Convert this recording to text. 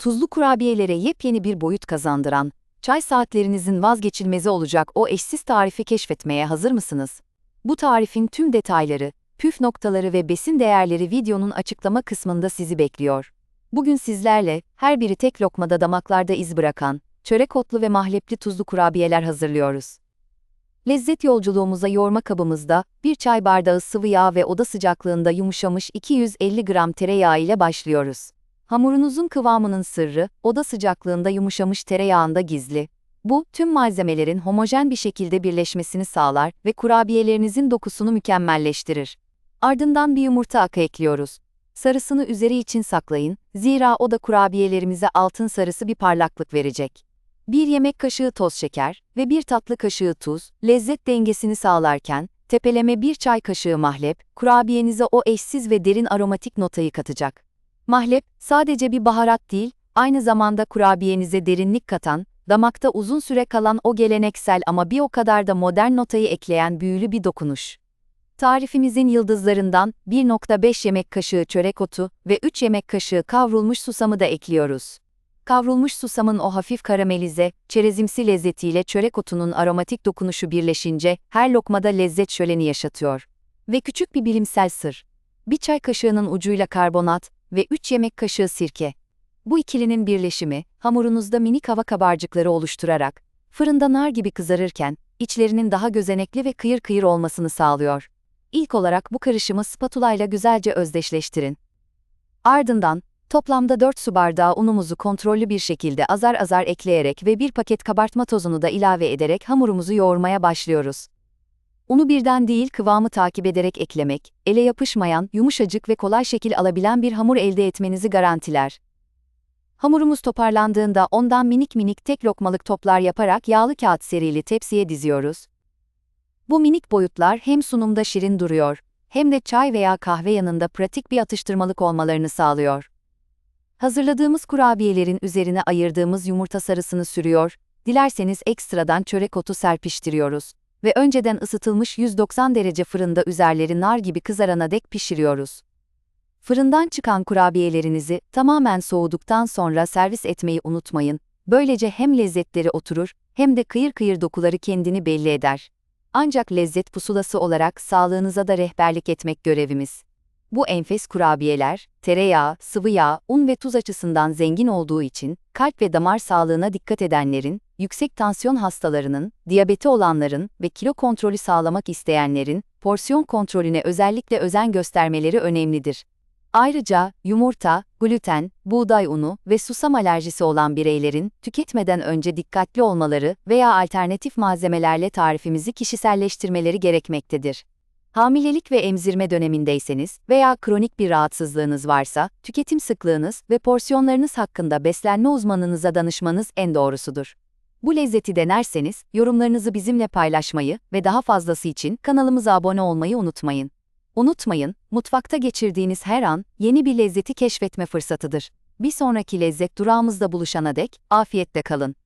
tuzlu kurabiyelere yepyeni bir boyut kazandıran, çay saatlerinizin vazgeçilmezi olacak o eşsiz tarifi keşfetmeye hazır mısınız? Bu tarifin tüm detayları, püf noktaları ve besin değerleri videonun açıklama kısmında sizi bekliyor. Bugün sizlerle, her biri tek lokmada damaklarda iz bırakan, çörek otlu ve mahlepli tuzlu kurabiyeler hazırlıyoruz. Lezzet yolculuğumuza yoğurma kabımızda, bir çay bardağı sıvı yağ ve oda sıcaklığında yumuşamış 250 gram tereyağı ile başlıyoruz. Hamurunuzun kıvamının sırrı, oda sıcaklığında yumuşamış tereyağında gizli. Bu, tüm malzemelerin homojen bir şekilde birleşmesini sağlar ve kurabiyelerinizin dokusunu mükemmelleştirir. Ardından bir yumurta akı ekliyoruz. Sarısını üzeri için saklayın, zira o da kurabiyelerimize altın sarısı bir parlaklık verecek. Bir yemek kaşığı toz şeker ve bir tatlı kaşığı tuz, lezzet dengesini sağlarken, tepeleme bir çay kaşığı mahlep, kurabiyenize o eşsiz ve derin aromatik notayı katacak. Mahlep, sadece bir baharat değil, aynı zamanda kurabiyenize derinlik katan, damakta uzun süre kalan o geleneksel ama bir o kadar da modern notayı ekleyen büyülü bir dokunuş. Tarifimizin yıldızlarından 1.5 yemek kaşığı çörek otu ve 3 yemek kaşığı kavrulmuş susamı da ekliyoruz. Kavrulmuş susamın o hafif karamelize, çerezimsi lezzetiyle çörek otunun aromatik dokunuşu birleşince her lokmada lezzet şöleni yaşatıyor. Ve küçük bir bilimsel sır. Bir çay kaşığının ucuyla karbonat ve 3 yemek kaşığı sirke. Bu ikilinin birleşimi, hamurunuzda minik hava kabarcıkları oluşturarak, fırında nar gibi kızarırken, içlerinin daha gözenekli ve kıyır kıyır olmasını sağlıyor. İlk olarak bu karışımı spatula ile güzelce özdeşleştirin. Ardından, toplamda 4 su bardağı unumuzu kontrollü bir şekilde azar azar ekleyerek ve bir paket kabartma tozunu da ilave ederek hamurumuzu yoğurmaya başlıyoruz. Unu birden değil kıvamı takip ederek eklemek, ele yapışmayan, yumuşacık ve kolay şekil alabilen bir hamur elde etmenizi garantiler. Hamurumuz toparlandığında ondan minik minik tek lokmalık toplar yaparak yağlı kağıt serili tepsiye diziyoruz. Bu minik boyutlar hem sunumda şirin duruyor, hem de çay veya kahve yanında pratik bir atıştırmalık olmalarını sağlıyor. Hazırladığımız kurabiyelerin üzerine ayırdığımız yumurta sarısını sürüyor, dilerseniz ekstradan çörek otu serpiştiriyoruz ve önceden ısıtılmış 190 derece fırında üzerleri nar gibi kızarana dek pişiriyoruz. Fırından çıkan kurabiyelerinizi tamamen soğuduktan sonra servis etmeyi unutmayın. Böylece hem lezzetleri oturur hem de kıyır kıyır dokuları kendini belli eder. Ancak lezzet pusulası olarak sağlığınıza da rehberlik etmek görevimiz. Bu enfes kurabiyeler, tereyağı, sıvı yağ, un ve tuz açısından zengin olduğu için, kalp ve damar sağlığına dikkat edenlerin, yüksek tansiyon hastalarının, diyabeti olanların ve kilo kontrolü sağlamak isteyenlerin, porsiyon kontrolüne özellikle özen göstermeleri önemlidir. Ayrıca, yumurta, gluten, buğday unu ve susam alerjisi olan bireylerin, tüketmeden önce dikkatli olmaları veya alternatif malzemelerle tarifimizi kişiselleştirmeleri gerekmektedir. Hamilelik ve emzirme dönemindeyseniz veya kronik bir rahatsızlığınız varsa, tüketim sıklığınız ve porsiyonlarınız hakkında beslenme uzmanınıza danışmanız en doğrusudur. Bu lezzeti denerseniz, yorumlarınızı bizimle paylaşmayı ve daha fazlası için kanalımıza abone olmayı unutmayın. Unutmayın, mutfakta geçirdiğiniz her an, yeni bir lezzeti keşfetme fırsatıdır. Bir sonraki lezzet durağımızda buluşana dek, afiyette kalın.